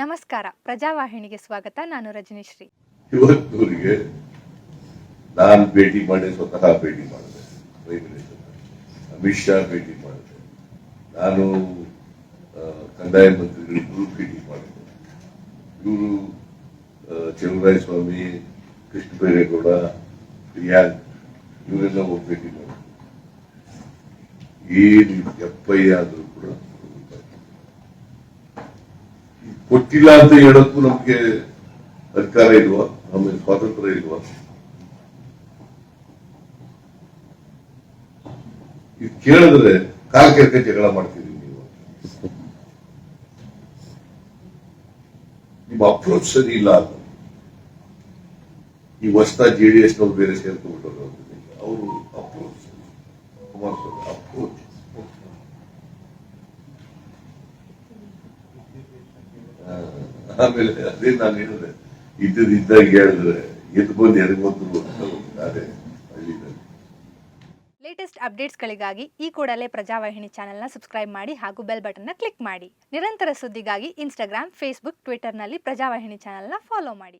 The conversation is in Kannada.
ನಮಸ್ಕಾರ. ಪ್ರಜಾವಾಹಿನಿಗೆ ಸ್ವಾಗತ. ನಾನು ರಜನೀಶ್ರೀ. ಇವತ್ತೂರಿಗೆ ನಾನು ಭೇಟಿ ಮಾಡಿ, ಸ್ವತಃ ಭೇಟಿ ಮಾಡಿದೆ. ಅಮಿತ್ ಶಾ ಭೇಟಿ ಮಾಡಿದೆ. ನಾನು ಕಂದಾಯ ಮಂತ್ರಿಗಳಿಬ್ಬರು ಭೇಟಿ ಮಾಡಿದೆ. ಇವರು ಚಲುವರಾಯ ಸ್ವಾಮಿ ಕೃಷ್ಣ ಬೈರೇಗೌಡ ಪ್ರಿಯಾಂಕ್ ಇವರೆಲ್ಲ ಭೇಟಿ ಮಾಡಿದ್ರು. ಏನು ಎಫ್ಐ ಆದ್ರೂ ಕೊಟ್ಟಿಲ್ಲ ಅಂತ ಹೇಳಕ್ಕೂ ನಮ್ಗೆ ಅಧಿಕಾರ ಇಲ್ವಾ? ಆಮೇಲೆ ಸ್ವಾತಂತ್ರ್ಯ ಇಲ್ವಾ? ಇದು ಕೇಳಿದ್ರೆ ಕಾಲ್ ಕೆಳಗೆ ಜಗಳ ಮಾಡ್ತೀರಿ ನೀವು. ನಿಮ್ಮ ಅಪ್ರೋಚ್ ಸರಿ ಇಲ್ಲ ಅಂತ. ಈ ವರ್ಷ ಜೆ ಡಿ ಎಸ್ ನವ್ರು ಬೇರೆ ಸೇರ್ಕೊಂಡ್ಬಿಟ್ಟರು ಅವರು ಕುಮಾರಸ್ವಾಮಿ ಅಪ್ರೋಚ್ ಆಮೇಲೆ ಅದೇ ನಾನು ಹೇಳಿದೆ ಇದ್ದದ್ದು ಇದ್ದಾಗ ಹೇಳಿದ್ರೆ, ಎದ್ದು ಬಂದು ಎದ್ ಅಂತ ಅದೇ ಲೇಟೆಸ್ಟ್ ಅಪ್ಡೇಟ್ಸ್ಗಳಿಗಾಗಿ ಈ ಕೂಡಲೇ ಪ್ರಜಾವಾಹಿನಿ ಚಾನೆಲ್ನ ಸಬ್ಸ್ಕ್ರೈಬ್ ಮಾಡಿ ಹಾಗೂ ಬೆಲ್ ಬಟನ್ನ ಕ್ಲಿಕ್ ಮಾಡಿ. ನಿರಂತರ ಸುದ್ದಿಗಾಗಿ ಇನ್ಸ್ಟಾಗ್ರಾಮ್ ಫೇಸ್ಬುಕ್ ಟ್ವಿಟರ್ನಲ್ಲಿ ಪ್ರಜಾವಾಹಿನಿ ಚಾನೆಲ್ನ ಫಾಲೋ ಮಾಡಿ.